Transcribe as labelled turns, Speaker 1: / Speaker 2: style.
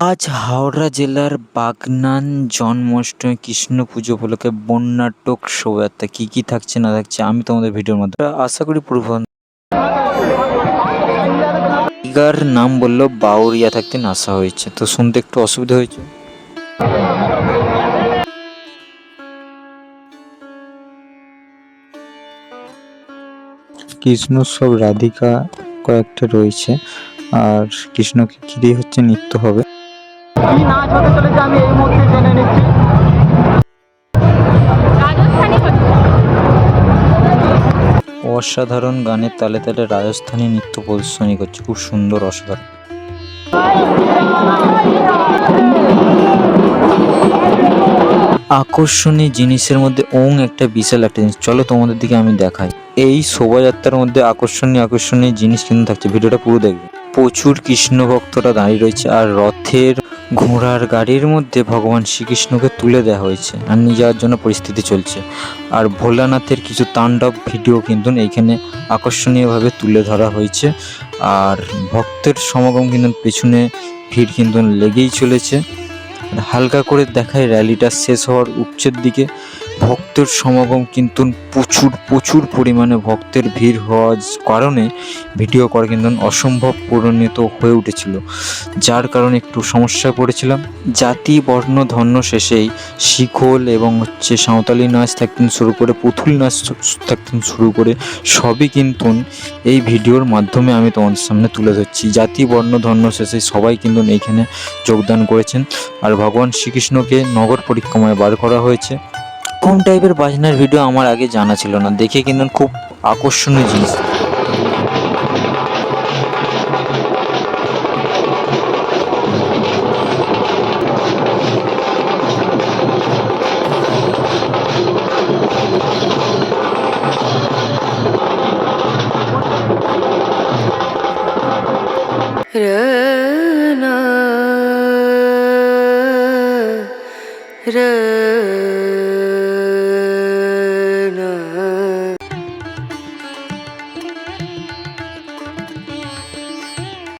Speaker 1: আজ হাওড়া জেলার বাগনান জন্মাষ্টমী কৃষ্ণ পুজো উপলক্ষে বন্যাটক শোভাযাত্রা। কী কী থাকছে, না থাকছে, আমি তোমাদের ভিডিওর মাধ্যমে আশা করি পুরো নাম বলল বাউরিয়া থাকতে নাসা হয়েছে। তো শুনতে একটু অসুবিধা হয়েছে। কৃষ্ণ সব রাধিকা কয়েকটা রয়েছে। আর কৃষ্ণকে ঘিরে হচ্ছে নৃত্য হবে।
Speaker 2: কি নাচ হতে চলেছে, আমি এই মুহূর্তে জেনে নিচ্ছি।
Speaker 1: অসাধারণ গানের তালে তালে রাজস্থানী নৃত্য প্রদর্শনী করছে, খুব সুন্দর, অসাধারণ। আকর্ষণীয় জিনিসের মধ্যে ওং একটা বিশাল একটা জিনিস। চলো তোমাদের দিকে আমি দেখাই। এই শোভাযাত্রার মধ্যে আকর্ষণীয় আকর্ষণীয় জিনিস কিন্তু থাকছে। ভিডিওটা পুরো দেখবে। প্রচুর কৃষ্ণ ভক্তরা দাঁড়িয়ে রয়েছে আর রথের ঘোড়ার গাড়ির মধ্যে ভগবান শ্রীকৃষ্ণকে তুলে দেওয়া হয়েছে আর নিয়ে যাওয়ার জন্য পরিস্থিতি চলছে। আর ভোলানাথের কিছু তাণ্ডব ভিডিও কিন্তু এইখানে আকর্ষণীয়ভাবে তুলে ধরা হয়েছে। আর ভক্তের সমাগম কিন্তু পেছনে ভিড় কিন্তু লেগেই চলেছে। হালকা করে দেখায় র্যালিটা শেষ হওয়ার উচ্চের দিকে। ভক্তের সমাগম কিন্তু প্রচুর প্রচুর পরিমাণে ভক্তের ভিড় হওয়ার কারণে ভিডিও করা কিন্তু অসম্ভব পরিণত হয়ে উঠেছিল, যার কারণে একটু সমস্যায় পড়েছিলাম। জাতি, বর্ণ, ধর্ম শেষেই শিখল এবং হচ্ছে সাঁওতালি নাচ থাকতেন শুরু করে, পুতুল নাচ থাকতেন শুরু করে, সবই কিন্তু এই ভিডিওর মাধ্যমে আমি তোমাদের সামনে তুলে ধরছি। জাতি, বর্ণ, ধর্ম শেষে সবাই কিন্তু এইখানে যোগদান করেছেন। আর ভগবান শ্রীকৃষ্ণকে নগর পরিক্রমায় বার করা হয়েছে। কোন টাইপের বাজনার ভিডিও আমার আগে জানা ছিল না দেখে কিন্তু খুব আকর্ষণীয় জিনিস
Speaker 3: Rana.